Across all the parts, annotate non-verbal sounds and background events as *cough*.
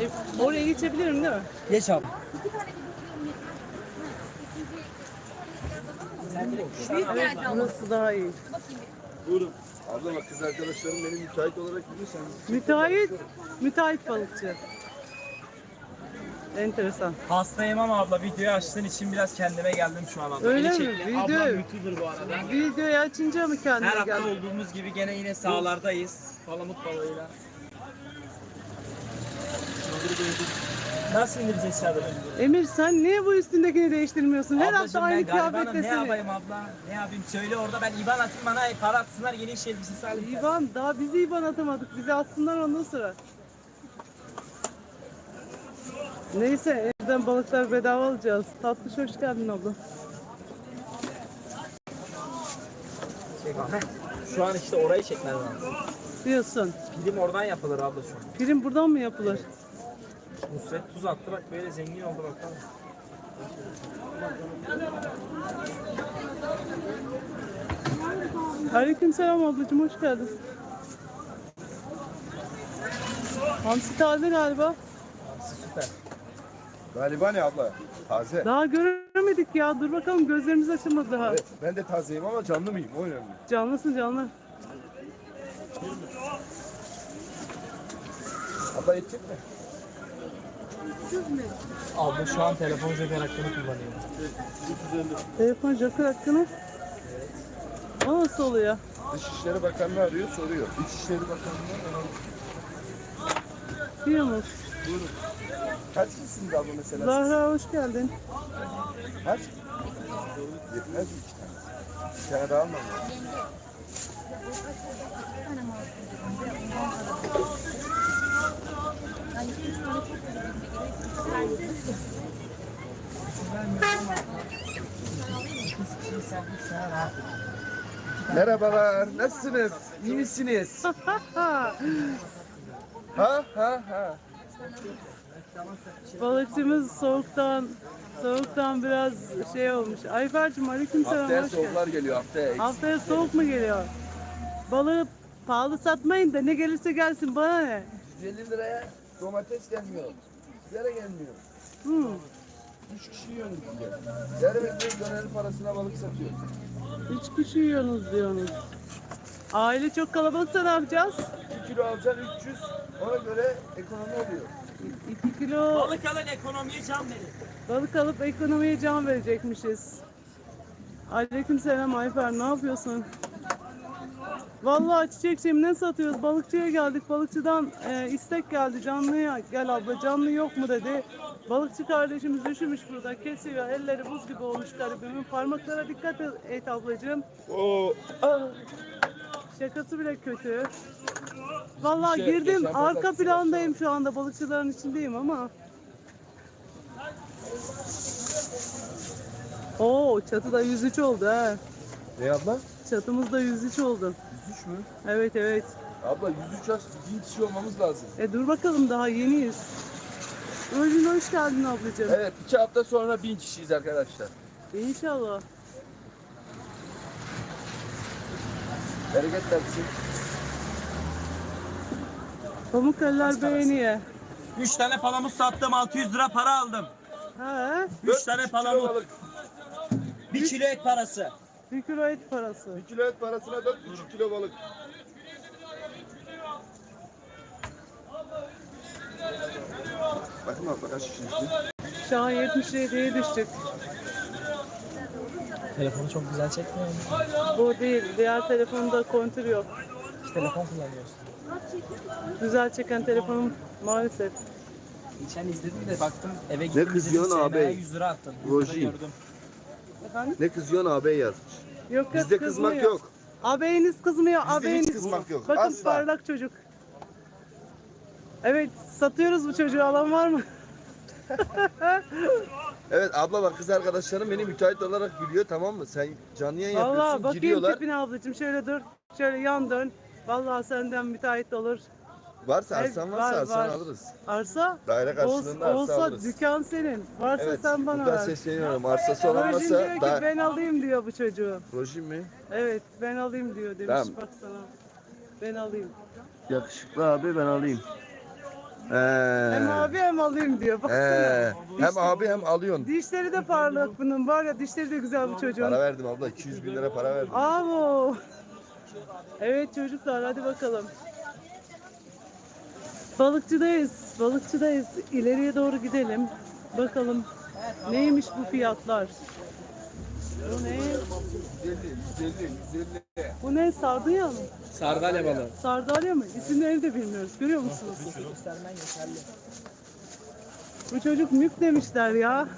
E, oraya geçebilirim değil mi? Geç abi. Burası daha iyi. Buyurun. Abla bak kız arkadaşlarım beni müsait olarak biliyorsan. Müteahhit, müteahhit balıkçı. Enteresan. Hastayım ama abla videoyu açtığın için biraz kendime geldim şu an abla. Öyle Beni mi? çekti. Video- Ablam YouTuber bu arada. Videoyu açınca mı Her kendine hafta geldin? olduğumuz gibi gene yine sahalardayız. Palamut balığıyla. Nasıl indireceğiz çadırı? Emir sen niye bu üstündekini değiştirmiyorsun? Her hafta Ablacığım aynı ben garibanım ne kıyafettesin. yapayım abla? Ne yapayım söyle orada ben IBAN atayım bana para atsınlar yeni iş elbisesi alayım. İvan daha bizi İvan atamadık. Bizi atsınlar ondan sonra. Neyse evden balıklar bedava alacağız. Tatlış hoş geldin abla. Çek abi. Şu an işte orayı çekmen lazım. Diyorsun. Film oradan yapılır abla şu an. Prim buradan mı yapılır? Nusret tuz attı bak böyle zengin oldu bakalım. Aleykümselam ablacığım hoş geldin. Hamsi taze galiba. Hamsi süper. Galiba ne abla? Taze. Daha göremedik ya. Dur bakalım gözlerimiz açılmadı daha. Evet, ben de tazeyim ama canlı mıyım? O önemli. Canlısın canlı. Abla yetecek mi? Abla şu an telefon joker hakkını kullanıyor. Telefon joker hakkını. O nasıl oluyor? Dışişleri Bakanlığı arıyor soruyor. İçişleri Bakanlığı Biliyor musun? Kaç kişisiniz abla mesela? Zahra hoş geldin. Kaç? Yetmez mi iki tane? Bir tane daha almam lazım. Merhabalar, nasılsınız? İyi misiniz? *laughs* Ha, Ha ha balıkçımız soğuktan soğuktan biraz şey olmuş. Ayfer'cim aleykümselam Haftaya hoş geldin. soğuklar geliyor haftaya. Haftaya soğuk mu geliyor? Balığı pahalı satmayın da ne gelirse gelsin bana ne? 150 liraya domates gelmiyor. Yere gelmiyor. Hı. Üç kişi yiyorsunuz diye. Yarım ekmek dönerin parasına balık satıyor. Üç kişi yiyorsunuz diyorsunuz. Aile çok kalabalıksa ne yapacağız? 2 kilo alacaksın 300. Ona göre ekonomi oluyor. 2 kilo Balık alın ekonomiye can verin. balık alıp ekonomiye can verecekmişiz. Aleykümselam Ayfer ne yapıyorsun? Vallahi çiçekçiyim ne satıyoruz? Balıkçıya geldik. Balıkçıdan e, istek geldi. Canlıya gel abla canlı yok mu dedi. Balıkçı kardeşimiz üşümüş burada. Kesiyor. Elleri buz gibi olmuş garibimin. Parmaklara dikkat et ablacığım. Oo. Şakası bile kötü. Vallahi şey- girdim arka plandayım şu anda balıkçıların içindeyim ama. Oo çatıda 103 oldu ha. Ne abla? Çatımızda 103 oldu. 103 mü? Evet evet. Abla 103 yaş 1000 kişi olmamız lazım. E dur bakalım daha yeniyiz. Özgün hoş geldin ablacığım. Evet 2 hafta sonra 1000 kişiyiz arkadaşlar. İnşallah. Bereket versin. Pamukkale'ler beğeniyor. 3 tane palamut sattım 600 lira para aldım. Ha, 3 tane palamut. balık. 1 kilo et parası. Bir kilo et parası. 1 kilo et parasına 4,5 kilo balık. Bakın abla kaç kişi düştü? Şu an 77'ye düştük. Telefonu çok güzel çekmiyor mu? Bu değil. Diğer telefonda kontür yok. Hiç telefon kullanıyorsun. Güzel çeken telefonum maalesef. Geçen izledim de baktım eve gittim. kızıyorsun izledim, abi? SM'ye 100 lira attın. Roji. Gördüm. Efendim? Ne kızıyorsun ağabey yazmış. Yok yok Bizde kızmak kızmıyor. yok. Ağabeyiniz kızmıyor. Bizde hiç ağabeyiniz. kızmak yok. Bakın Asla. parlak çocuk. Evet satıyoruz bu çocuğu alan var mı? *laughs* Evet abla bak kız arkadaşlarım beni müteahhit olarak biliyor tamam mı? Sen canlı yayın Vallahi yapıyorsun bakayım giriyorlar. tipine ablacığım şöyle dur. Şöyle yan dön. Vallahi senden müteahhit olur. Varsa Evet, arsan var, varsa arsan var. alırız. Arsa? Daire karşılığında arsa olsa alırız. dükkan senin. Varsa Evet sen bana buradan ver. sesleniyorum. Arsası olan Rojin diyor varsa ki da... ben alayım diyor bu çocuğu. Rojin mi? Evet ben alayım diyor demiş Tamam. bak sana. Ben alayım. Yakışıklı abi ben alayım. Hem abi hem alayım diyor. Baksana. Ee, hem abi hem alıyorsun. Dişleri de parlak bunun var ya dişleri de güzel bu çocuğun. Para verdim abla 200 bin lira para verdim. Avo. Evet çocuklar hadi bakalım. Balıkçıdayız. Balıkçıdayız. İleriye doğru gidelim. Bakalım neymiş bu fiyatlar. Bu ne? 150, 150, 150. Bu ne? Sardunya mı? Sardalya balığı. Sardalya mı? İsimlerini de bilmiyoruz. Görüyor musunuz? Bu çocuk mük demişler ya.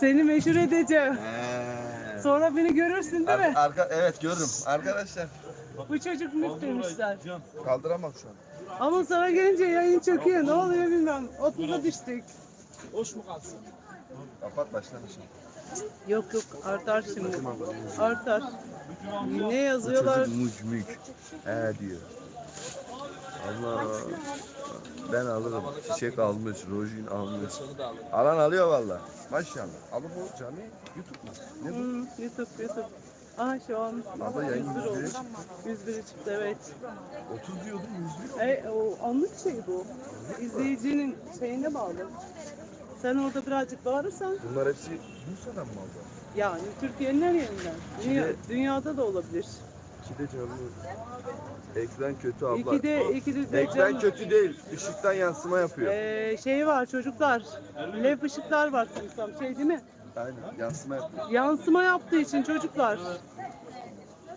Seni meşhur edeceğim. Ee, Sonra beni görürsün değil mi? ar- arka, evet gördüm. Arkadaşlar Bu çocuk mük demişler. kaldıramam şu an. Ama sonra gelince yayın çöküyor. Ne oluyor bilmem. 30'a düştük. Hoş mu kalsın? Kapat baştan işe. Yok yok artar şimdi. Artar. Ne yazıyorlar? Çocuk muc mük. He diyor. Allah. Ben alırım. Çiçek almış, rojin almış. Alan alıyor valla. Maşallah. Alıp o cami YouTube mu? Ne bu? Hmm, YouTube YouTube. Aha şu an Abla yayın 101 yüzde olmuş. 101 çıktı evet. 30 diyordum 100 E, o anlık şey bu. İzleyicinin şeyine bağlı. Sen orada birazcık bağırırsan Bunlar hepsi Bursa'dan mı abla? yani Türkiye'nin her yerinden. Dünya, dünyada da olabilir. İkide canlı. Ekran kötü abla. İkide, ikide de Ekran kötü değil. Işıktan yansıma yapıyor. Ee, şey var çocuklar. Led ışıklar var sanırsam. Şey değil mi? Aynen yansıma yapıyor. Yansıma yaptığı için çocuklar.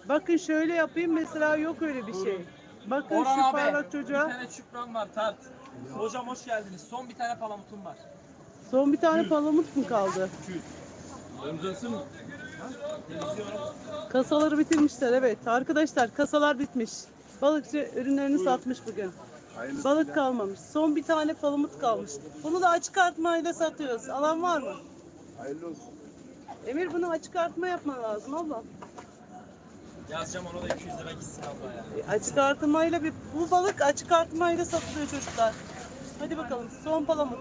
Bakın şöyle yapayım mesela yok öyle bir şey. Bakın Orhan şu abi. parlak Bir çocuğa. tane çupram var tart. Hocam hoş geldiniz. Son bir tane palamutum var. Son bir tane palamut mu kaldı? Ömrünsün mü? Kasaları bitirmişler evet. Arkadaşlar kasalar bitmiş. Balıkçı ürünlerini satmış bugün. Hayırlısı Balık kalmamış. Son bir tane palamut kalmış. Bunu da açık artmayla satıyoruz. Alan var mı? Hayırlı olsun. Emir bunu açık artma yapman lazım abla. Yazacağım ona da 200 lira gitsin abla ya. E, Açık artırmayla bir bu balık açık artırmayla satılıyor çocuklar. Hadi bakalım son palamut.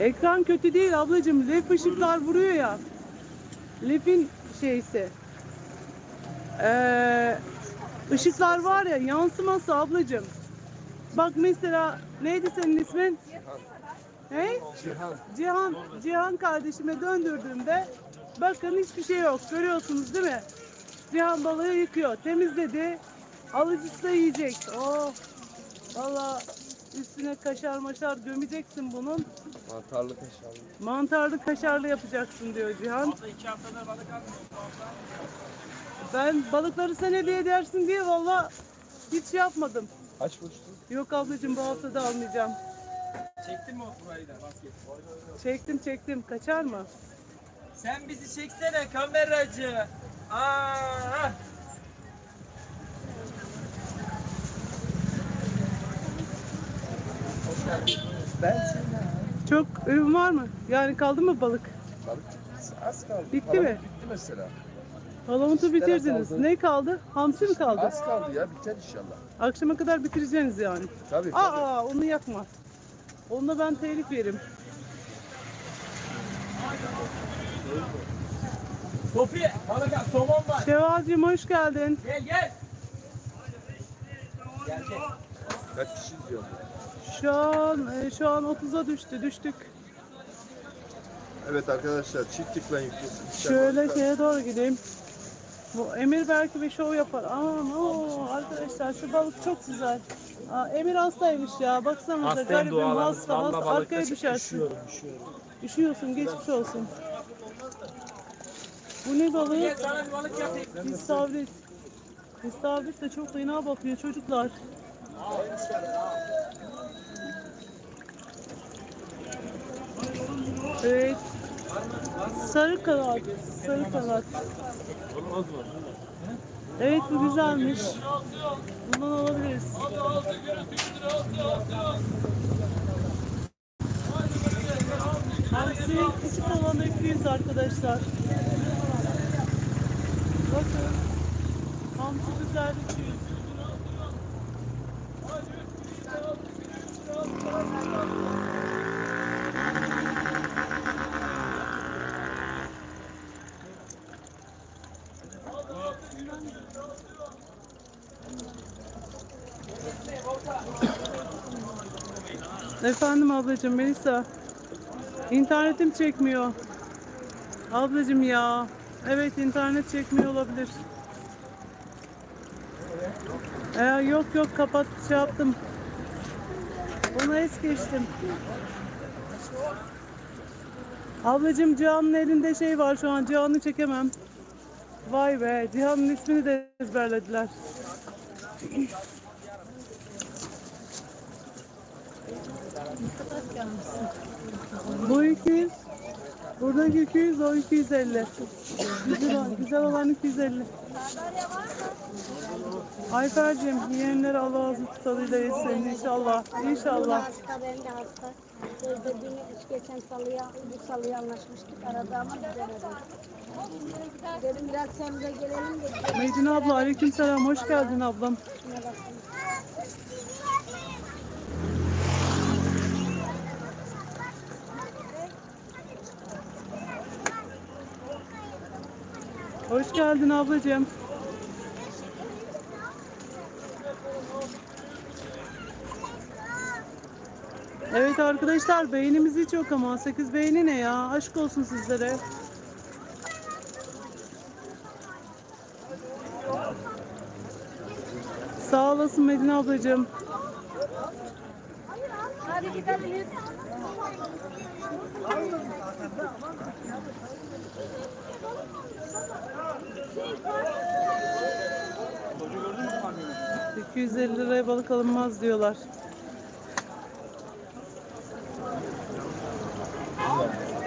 Ekran kötü değil ablacığım. Led ışıklar vuruyor ya. Led'in şeysi. Ee, ışıklar var ya yansıması ablacığım. Bak mesela neydi senin ismin? Hey? Cihan. Cihan, Cihan kardeşime döndürdüğümde bakın hiçbir şey yok. Görüyorsunuz değil mi? Cihan balığı yıkıyor. Temizledi. Alıcısı da yiyecek. Oh. Valla üstüne kaşar maşar gömeceksin bunun. Mantarlı kaşarlı. Mantarlı kaşarlı yapacaksın diyor Cihan. Abla 2 haftadır balık. Ben balıkları sen hediye edersin diye valla hiç yapmadım. Aç boştu. Yok ablacığım bu hafta da almayacağım. Çektin mi o burayı da basket? Çektim çektim. Kaçar mı? Sen bizi çeksene kameracı. Aa! Ben seni. Çok ürün var mı? Yani kaldı mı balık? Balık az kaldı. Bitti Palamut mi? Bitti mesela. Palamutu bitirdiniz. kaldı. Ne kaldı? Hamsi mi kaldı? Az kaldı ya biter inşallah. Akşama kadar bitireceksiniz yani. Tabii tabii. Aa onu yakma. Onunla ben telif yerim. Sofi balık al, somon var. Şevvalcığım hoş geldin. Gel gel. Gel gel. Kaç kişi izliyor? Şu an e, şu an 30'a düştü. Düştük. Evet arkadaşlar çift tıkla yüklesin. Şöyle şeye doğru gideyim. Bu Emir belki bir şov yapar. Aa no arkadaşlar şu balık çok güzel. Aa, Emir hastaymış ya. Baksanıza garibim hasta hasta. Arkaya düşersin. Üşüyorsun geçmiş olsun. Bu ne balığı? Sana bir balık yapayım. İstavrit. İstavrit de çok fena bakıyor çocuklar. Evet. Sarı kanat. Sarı kanat. Evet bu güzelmiş. Bundan alabiliriz. Hamsi küçük olan 200 arkadaşlar. Bakın. Hamsi güzel 200. Efendim ablacığım Melisa. İnternetim çekmiyor. Ablacığım ya. Evet internet çekmiyor olabilir. Ee, yok yok kapat şey yaptım. Onu es geçtim. Ablacığım Cihan'ın elinde şey var şu an. Cihan'ı çekemem. Vay be. Cihan'ın ismini de ezberlediler. Bu 200. Buradaki 200, o 250. Güzel, olan- güzel olan 250. Ayfer'cim yeğenleri Allah ağzı tutalıyla yesin inşallah. İnşallah. hasta, ben de hasta. Öldürdüğünü üç geçen salıya, bu salıya anlaşmıştık. Arada ama gidemedim. Dedim biraz kendimize gelelim de Medine abla aleykümselam hoş geldin ablam. Hoş geldin ablacığım. Evet arkadaşlar beğenimiz hiç yok ama 8 beğeni ne ya? Aşk olsun sizlere. Sağ olasın Medine ablacığım. Hadi gidelim. Hı. 250 liraya balık alınmaz diyorlar.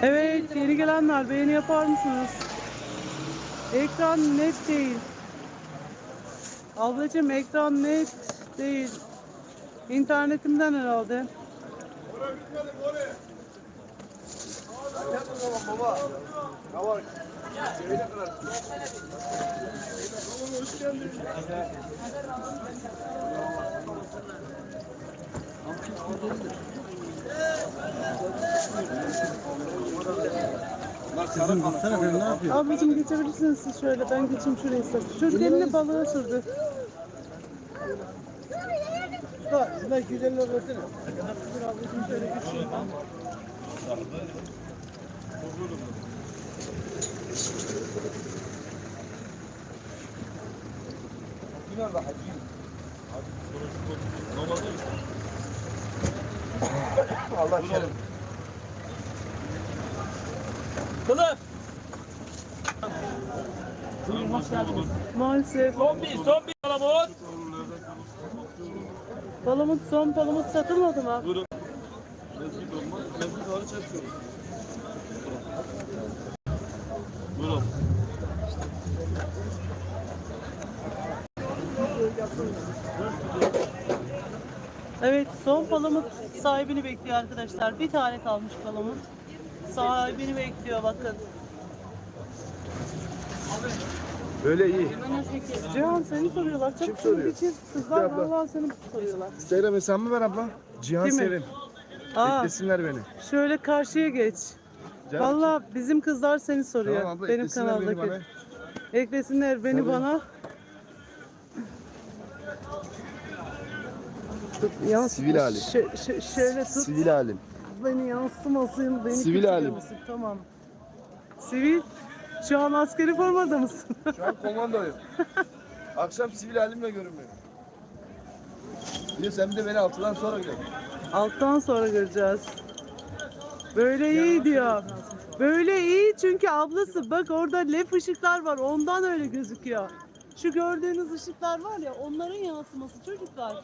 Evet, yeni gelenler beğeni yapar mısınız? Ekran net değil. Ablacığım ekran net değil. İnternetimden herhalde. Ablacığım geçebilirsiniz siz şöyle. Ben geçeyim şuraya istersen. Çocuk elini balığa sürdü. Şuna 250 lira versene. Ablacığım şöyle geçeyim. Allah kerim. Kılıf. Maalesef. Son bir, son bir palamut. Palamut son palamut satılmadı mı? Evet son palamut sahibini bekliyor arkadaşlar. Bir tane kalmış palamut. Sahibini bekliyor bakın. Böyle iyi. Cihan seni soruyorlar. Çok Kim soruyor? Için kızlar abla. vallahi seni soruyorlar. Instagram hesabımı ver abla. Cihan Kimi? Sevim. Aa, Eklesinler beni. şöyle karşıya geç. Canım. Vallahi bizim kızlar seni soruyor. Tamam abla Benim eklesinler beni kanaldaki. bana. Eklesinler beni Tabii. bana. Tut, Sivil halim. Şö- şö- şöyle tut. Sivil halim. Beni yansımasın. Beni Sivil halim. Tamam. Sivil. Şu an askeri formada mısın? *laughs* Şu an komandoyum. Akşam sivil halimle görün beni. Bir de sen bir de beni altıdan sonra gör. Alttan sonra göreceğiz. Böyle iyi diyor. Böyle iyi çünkü ablası bak orada led ışıklar var ondan öyle gözüküyor. Şu gördüğünüz ışıklar var ya onların yansıması çocuklar.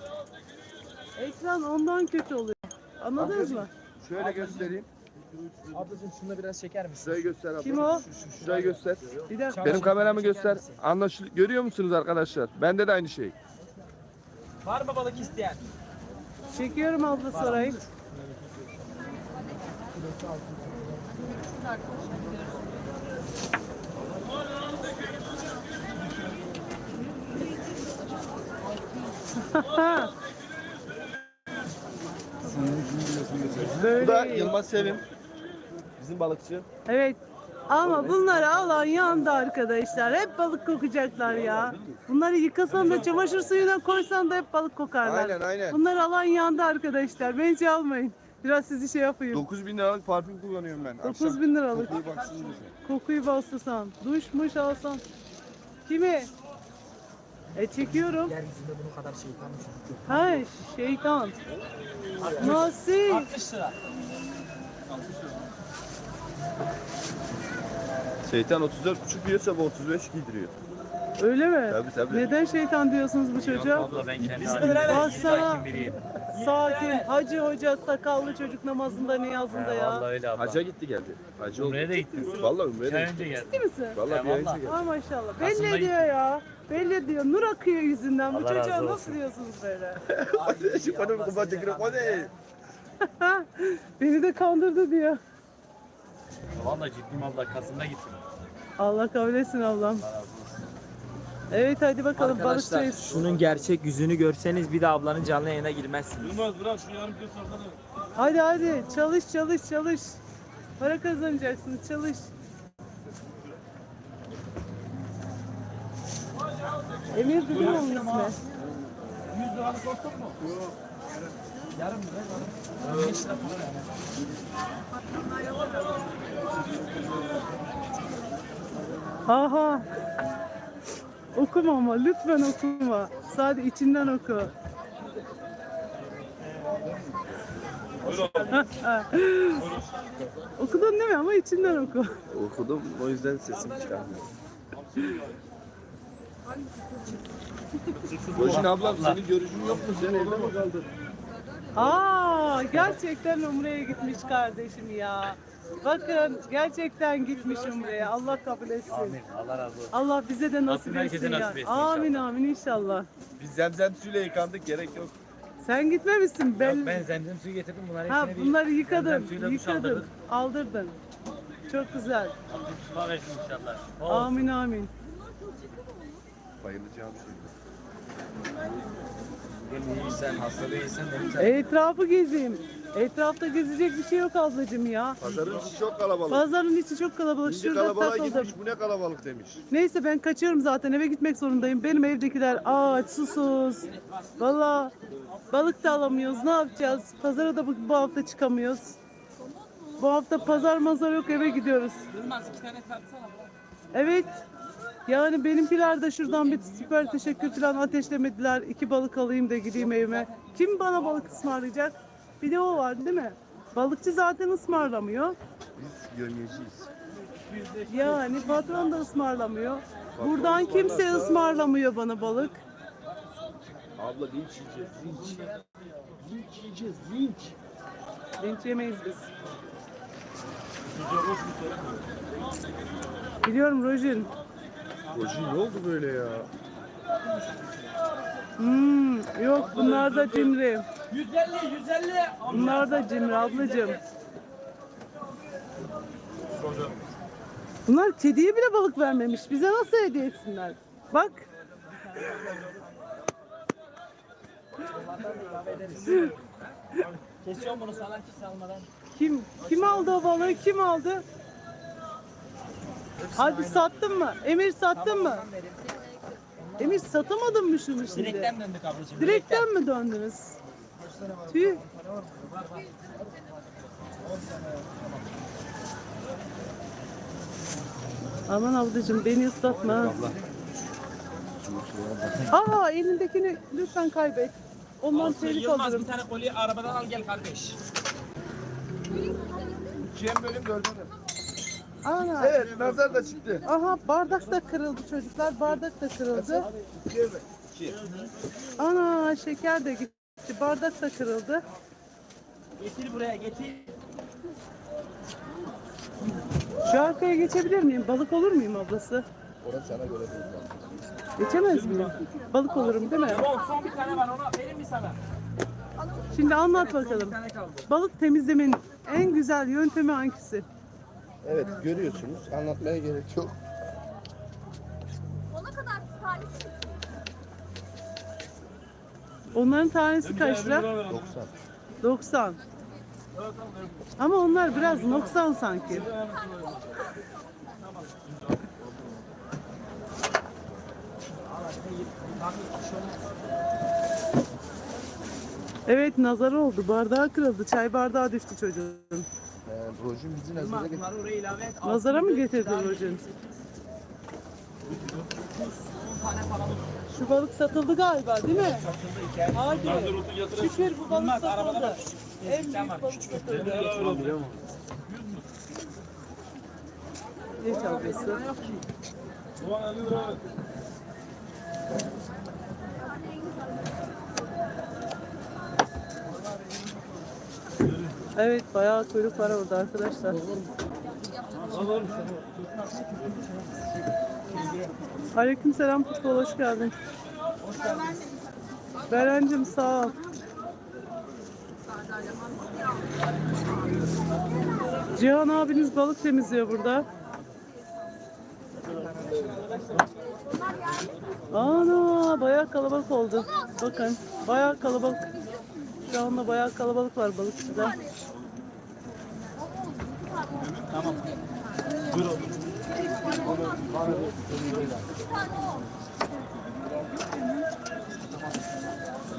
Ekran ondan kötü oluyor. Anladınız mı? Şöyle göstereyim. Ablacığım şunu da biraz çeker misin? Şurayı göster abla. Kim o? Şurayı göster. Bir dakika. Benim kameramı göster. Anlaşıl Görüyor musunuz arkadaşlar? Bende de aynı şey. Var mı balık isteyen? Çekiyorum abla sarayı. *laughs* Bu da. Yılmaz Sevim. Bizim balıkçı. Evet. Ama bunları alan yandı arkadaşlar. Hep balık kokacaklar ya. Bunları yıkasan da çamaşır suyuna koysan da hep balık kokarlar. Aynen, aynen. Bunları alan yandı arkadaşlar. Bence almayın. Biraz sizi şey yapayım. 9000 liralık parfüm kullanıyorum ben. 9000 liralık. İyi baksın. Kokuyu bastırsan. Duşmuş alsan. Kimi? E çekiyorum. Yeryüzünde bunun kadar şey kalmış. Hay şeytan. Nasıl? 60 lira. Şeytan 34,5 diyorsa bu 35 giydiriyor. Öyle mi? Tabii, tabii. Neden şeytan diyorsunuz bu çocuğa? Abla ben kendi halimde Baksana. sakin biriyim. Sakin. Hacı hoca sakallı çocuk namazında niyazında ya. Vallahi öyle abla. Hacca gitti geldi. Hacı oldu. Umre'ye de gittim. Vallahi Umre'ye ay de gitti. önce geldim. Değil misin? Vallahi Ya bir ay vallahi. önce geldi. Ay maşallah. Kasım'da Belli ediyor ya. Belli ediyor. Nur akıyor yüzünden. Bu Allah çocuğa razı nasıl olsun. diyorsunuz böyle? Şu kadar kubat tekrar o ne? *laughs* Beni de kandırdı diyor. Vallahi ciddiyim abla. Kasım'da gittim. Allah kabul etsin ablam. Evet hadi bakalım Arkadaşlar balıkçıyız. şunun gerçek yüzünü görseniz bir de ablanın canlı yayına girmezsiniz. Hadi hadi çalış çalış çalış. Para kazanacaksın çalış. Emir mi onun ismi? 100 liralık olsun mu? Yarım lira. 5 lira para yani. Aha. Okuma ama lütfen okuma. Sadece içinden oku. *laughs* Okudun değil mi ama içinden oku. Okudum o yüzden sesim çıkarmıyor. *laughs* Rojin ablam senin görüşün yok mu? Sen evde mi kaldın? Aa gerçekten Umre'ye gitmiş kardeşim ya. Bakın gerçekten gitmiş Umre'ye. Allah kabul etsin. Amin. Allah razı olsun. Allah bize de nasip Rabbim herkese etsin ya. nasip etsin Amin amin inşallah. Biz zemzem suyla yıkandık gerek yok. Sen gitmemişsin belli. Yok, ben zemzem suyu getirdim. Bunları Ha hepsini bir bunları zemzem yıkadın, suyuyla duş yıkadın, aldırdık. aldırdın. Çok güzel. Rabbim şifa versin inşallah. Oh. Amin amin. Bayılacağım şimdi. İyiysen, hastalığı iyisen benim sen. Etrafı gezeyim. Etrafta gezecek bir şey yok ablacığım ya. Pazarın içi çok kalabalık. Pazarın içi çok kalabalık. Şimdi Şurada kalabalığa takıldım. gitmiş bu ne kalabalık demiş. Neyse ben kaçıyorum zaten eve gitmek zorundayım. Benim evdekiler aç, susuz. Valla balık da alamıyoruz. Ne yapacağız? Pazara da bu, bu hafta çıkamıyoruz. Bu hafta pazar mazar yok eve gidiyoruz. Yılmaz iki tane tartsana. Evet. Yani benimkiler de şuradan bir süper teşekkür falan ateşlemediler. İki balık alayım da gideyim evime. Kim bana balık ısmarlayacak? Bir de o var değil mi? Balıkçı zaten ısmarlamıyor. Biz gönleciyiz. Yani patron da ısmarlamıyor. Buradan kimse ısmarlamıyor bana balık. Abla linç yiyeceğiz linç. Linç yiyeceğiz linç. Linç yemeyiz biz. Biliyorum Rojin. Rojin ne oldu böyle ya? Hmm, yok bunlar da cimri. 150 150. Bunlar da cimri ablacığım. Bunlar kediye bile balık vermemiş. Bize nasıl hediye etsinler? Bak. Kesiyorum bunu sana ki salmadan. Kim kim aldı o balığı? Kim aldı? Hadi sattın mı? Emir sattın mı? Emir satamadın mı şunu şimdi? Direkten döndük ablacığım. Direkten mi döndünüz? Tüh. Aman ablacığım beni ıslatma. Aa elindekini lütfen kaybet. Ondan telif Yılmaz alırım. bir tane kolye arabadan al gel kardeş. İkiye bölüm dörde de. Ana. Evet nazar da çıktı. Aha bardak da kırıldı çocuklar. Bardak da kırıldı. Ana şeker de gitti. Bardak da kırıldı. Getir buraya getir. Şu arkaya geçebilir miyim? Balık olur muyum ablası? Orası sana göre değil. Geçemez miyim? Balık olurum değil mi? Son son bir tane var onu verir mi sana? Şimdi anlat bakalım. Balık temizlemenin en güzel yöntemi hangisi? Evet görüyorsunuz. Anlatmaya gerek yok. Ona kadar tanesi Onların tanesi kaç lira? 90. 90. Ama onlar biraz noksan sanki. Evet nazar oldu. Bardağı kırıldı. Çay bardağı düştü çocuğun. Ee, Rojin bizi nazara getirdi. Nazara mı getirdin hocam? Şu balık satıldı galiba değil mi? Satıldı. Hadi. Şükür bu balık satıldı. En büyük balık satıldı. Geç ablası. Evet bayağı kuyruk var orada arkadaşlar. Aleyküm selam futbol hoş geldin. Berencim sağ ol. Cihan abiniz balık temizliyor burada. Ana bayağı kalabalık oldu. Bakın bayağı kalabalık. Anda bayağı kalabalık var balıkçıda.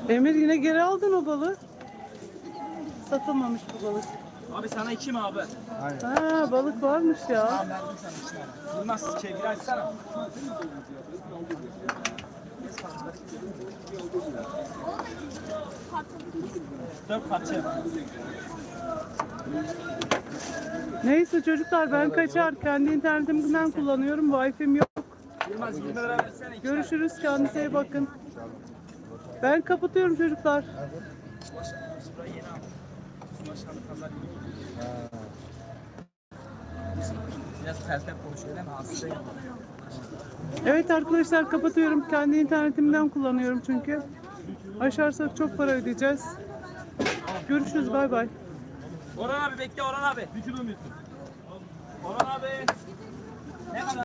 Emir yine geri aldın o balığı. Satılmamış bu balık. Abi sana iki mi abi? Ha balık varmış ya. Tamam verdim sana iki tane. Yılmaz şey bir açsana. Dört parça. Neyse çocuklar ben kaçar. Kendi internetimden kullanıyorum. Wi-Fi'm yok. Yılmaz 20 lira versene iki tane. Görüşürüz. Kendinize iyi bakın. Ben kapatıyorum çocuklar. Biraz ters konuşuyor değil mi? Hastayım. Evet arkadaşlar kapatıyorum. Kendi internetimden kullanıyorum çünkü. Aşarsak çok para ödeyeceğiz. Görüşürüz. Bay bay. Orhan abi bekle Orhan abi. Orhan abi. Ne kadar?